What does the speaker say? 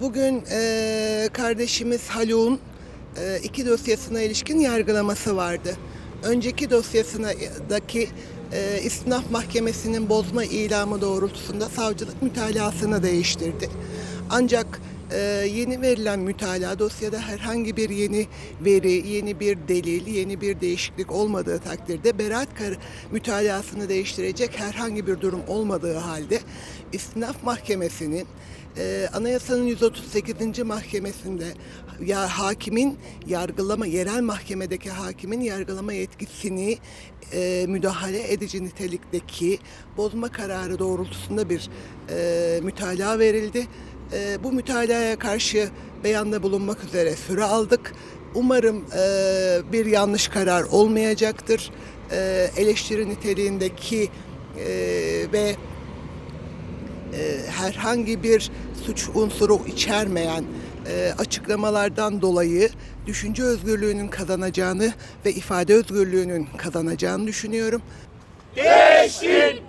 Bugün e, kardeşimiz Haluk'un e, iki dosyasına ilişkin yargılaması vardı. Önceki dosyasındaki e, İstinaf Mahkemesi'nin bozma ilamı doğrultusunda savcılık mütalasını değiştirdi. Ancak e, yeni verilen mütalaa dosyada herhangi bir yeni veri, yeni bir delil, yeni bir değişiklik olmadığı takdirde beraat kar mütalasını değiştirecek herhangi bir durum olmadığı halde İstinaf Mahkemesi'nin e, Anayasanın 138. mahkemesinde ya hakimin yargılama yerel mahkemedeki hakimin yargılama yetkisini e, müdahale edici nitelikteki bozma kararı doğrultusunda bir e, mütalaa verildi. E, bu mütalaya karşı beyanda bulunmak üzere süre aldık. Umarım e, bir yanlış karar olmayacaktır. E, eleştiri niteliğindeki e, ve herhangi bir suç unsuru içermeyen e, açıklamalardan dolayı düşünce özgürlüğünün kazanacağını ve ifade özgürlüğünün kazanacağını düşünüyorum. Değiştin,